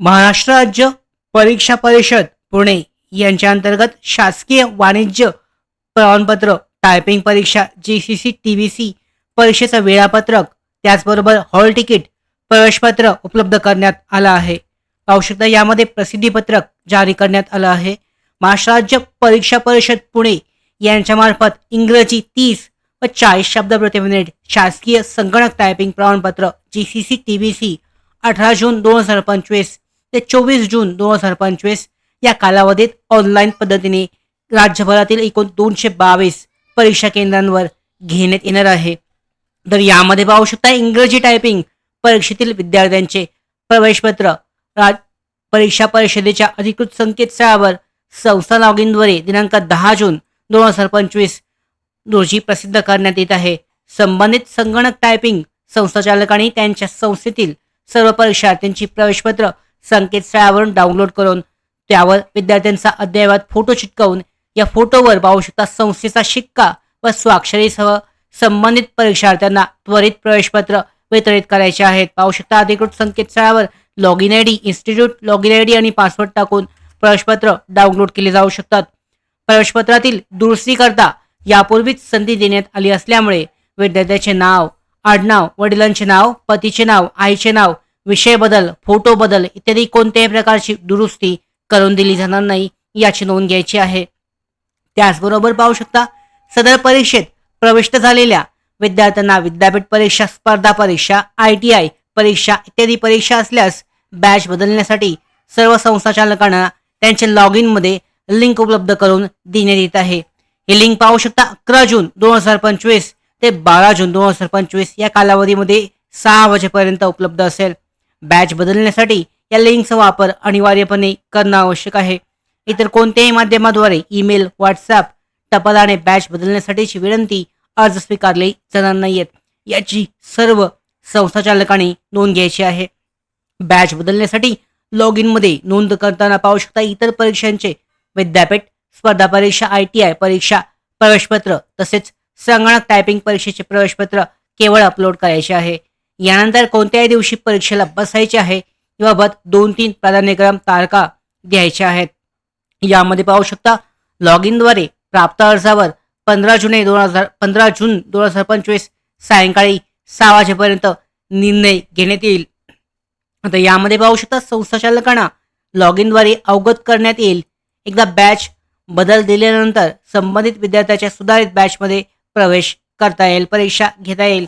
महाराष्ट्र राज्य परीक्षा परिषद पुणे. यांच्या अंतर्गत शासकीय वाणिज्य प्रमाणपत्र टायपिंग परीक्षा G C C T V C परीक्षेचं वेळापत्रक त्याचबरोबर हॉल तिकीट प्रवेशपत्र उपलब्ध करण्यात आलं आहे. पाहू शकता यामध्ये प्रसिद्धीपत्रक जारी करण्यात आलं आहे. महाराष्ट्र राज्य परीक्षा परिषद पुणे. यांच्यामार्फत इंग्रजी तीस व चाळीस शब्द प्रति मिनिट शासकीय संगणक टायपिंग प्रमाणपत्र G C C T V C अठरा जून दोन हजार पंचवीस ते चोवीस जून दोन हजार पंचवीस या कालावधीत ऑनलाईन पद्धतीने राज्यभरातील एकूण दोनशे बावीस परीक्षा केंद्रांवर घेण्यात येणार आहे. तर यामध्ये पाहू शकता इंग्रजी टायपिंग परीक्षेतील विद्यार्थ्यांचे प्रवेशपत्र राज परीक्षा परिषदेच्या अधिकृत संकेतस्थळावर संस्था लॉग इनद्वारे दिनांक दहा जून दोन हजार पंचवीस रोजी प्रसिद्ध करण्यात येत आहे. संबंधित संगणक टायपिंग संस्थाचालकांनी त्यांच्या संस्थेतील सर्व परीक्षार्थ्यांची प्रवेशपत्र संकेतस्थळावरून डाउनलोड करून त्यावर विद्यार्थ्यांचा अद्ययावत फोटो चिटकवून या फोटोवर पाहू शकता संस्थेचा शिक्का व स्वाक्षरीसह संबंधित परीक्षार्थ्यांना त्वरित प्रवेशपत्र वितरित करायचे आहेत. पाहू शकता अधिकृत संकेतस्थळावर log in I D institute log in I D आणि पासवर्ड टाकून प्रवेशपत्र डाउनलोड केले जाऊ शकतात. प्रवेशपत्रातील दुरुस्तीकरता यापूर्वीच संधी देण्यात आली असल्यामुळे विद्यार्थ्याचे नाव आडनाव वडिलांचे नाव पतीचे नाव आईचे नाव विषय बदल फोटो बदल इत्यादी कोणत्याही प्रकारची दुरुस्ती करून दिली जाणार नाही याची नोंद घ्यायची आहे. त्याचबरोबर पाहू शकता सदर परीक्षेत प्रविष्ट झालेल्या विद्यार्थ्यांना विद्यापीठ परीक्षा स्पर्धा परीक्षा आय टी आय परीक्षा इत्यादी परीक्षा असल्यास बॅच बदलण्यासाठी सर्व संस्थाचालकांना त्यांच्या लॉग इनमध्ये लिंक उपलब्ध करून देण्यात येत आहे. ही लिंक पाहू शकता अकरा जून दोन हजार पंचवीस ते बारा जून दोन हजार पंचवीस या कालावधीमध्ये सहा वाजेपर्यंत उपलब्ध असेल. बॅच बदलण्यासाठी या लिंकचा वापर अनिवार्यपणे करणं आवश्यक आहे. इतर कोणत्याही माध्यमाद्वारे ईमेल व्हॉट्सअप टपालाने बॅच बदलण्यासाठीची विनंती अर्ज स्वीकारले जाणार नाहीयेत. याची सर्व संस्थाचालकांनी नोंद घ्यायची आहे. बॅच बदलण्यासाठी लॉग इनमध्ये नोंद करताना पाहू शकता इतर परीक्षांचे विद्यापीठ स्पर्धा परीक्षा आय टी आय परीक्षा प्रवेशपत्र तसेच संगणक टायपिंग परीक्षेचे प्रवेशपत्र केवळ अपलोड करायचे आहे. यानंतर कोणत्याही दिवशी परीक्षेला बसायचे आहे याबाबत दोन तीन प्राधान्यक्रम तारखा द्यायच्या आहेत. यामध्ये पाहू शकता लॉग इनद्वारे प्राप्त अर्जावर पंधरा जुलै दोन हजार पंधरा जून दोन हजार पंचवीस सायंकाळी सहा वाजेपर्यंत निर्णय घेण्यात येईल. आता यामध्ये पाहू शकता संस्थाचालकांना लॉग इनद्वारे अवगत करण्यात येईल. एकदा बॅच बदल दिल्यानंतर संबंधित विद्यार्थ्याच्या सुधारित बॅचमध्ये प्रवेश करता येईल परीक्षा घेता येईल.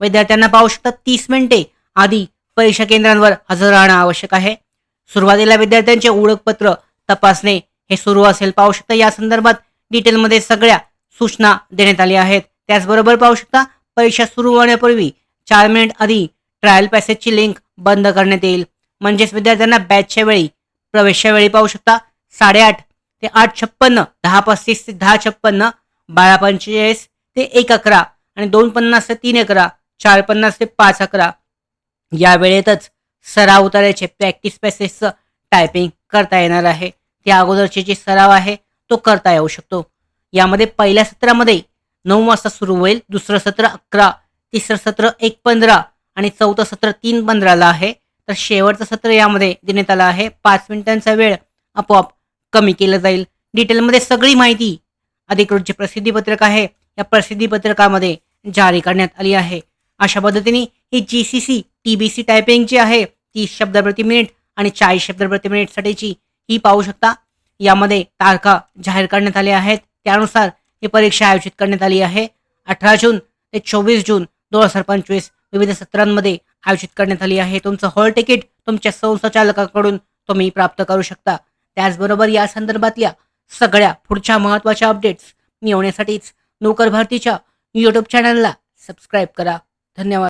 विद्यार्थ्यांना पाहू शकता तीस मिनिटे आधी परीक्षा केंद्रांवर हजर राहणं आवश्यक आहे. सुरुवातीला विद्यार्थ्यांचे ओळखपत्र तपासणे हे सुरू असेल. पाहू शकता या संदर्भात डिटेलमध्ये सगळ्या सूचना देण्यात आल्या आहेत. त्याचबरोबर पाहू शकता परीक्षा सुरू होण्यापूर्वी चार मिनिट आधी ट्रायल पॅसेजची लिंक बंद करण्यात येईल. म्हणजेच विद्यार्थ्यांना बॅचच्या वेळी प्रवेशच्या वेळी पाहू शकता साडेआठ ते आठ छप्पन्न दहा पस्तीस ते दहा छप्पन्न बारा पंचेचाळीस ते एक अकरा आणि दोन पन्नास ते तीन अकरा चार पन्नास ते पाच अकरा. या वेळेतच सराव उतारायचे प्रॅक्टिस पॅसेजचं टायपिंग करता येणार आहे. त्या अगोदरचे जे सराव आहे तो करता येऊ शकतो. यामध्ये पहिल्या सत्रामध्ये नऊ वाजता सुरू होईल दुसरं सत्र अकरा तिसरं सत्र एक पंधरा आणि चौथं सत्र तीन पंधराला आहे. तर शेवटचं सत्र यामध्ये देण्यात आलं आहे. पाच मिनिटांचा वेळ आपोआप कमी केलं जाईल. डिटेलमध्ये सगळी माहिती अधिकृत जे प्रसिद्धीपत्रक आहे या प्रसिद्धीपत्रकामध्ये जारी करण्यात आली आहे. अशा पद्धतीने ही G C C T B C typing जी आहे तीस शब्द प्रति मिनिट आणि चाळीस शब्द प्रति मिनिटसाठीची ही पाहू शकता. यामध्ये तारखा जाहीर करण्यात आल्या आहेत. त्यानुसार ही परीक्षा आयोजित करण्यात आली आहे. अठरा जून ते चोवीस जून दोन हजार पंचवीस विविध सत्रांमध्ये आयोजित करण्यात आली आहे. तुमचं हॉल तिकीट तुमच्या संस्थाचालकाकडून तुम्ही प्राप्त करू शकता. त्याचबरोबर या संदर्भातल्या सगळ्या पुढच्या महत्त्वाच्या अपडेट्स मिळवण्यासाठीच नोकर भारतीच्या यूट्यूब चॅनलला सबस्क्राईब करा. ధన్యవాదాలు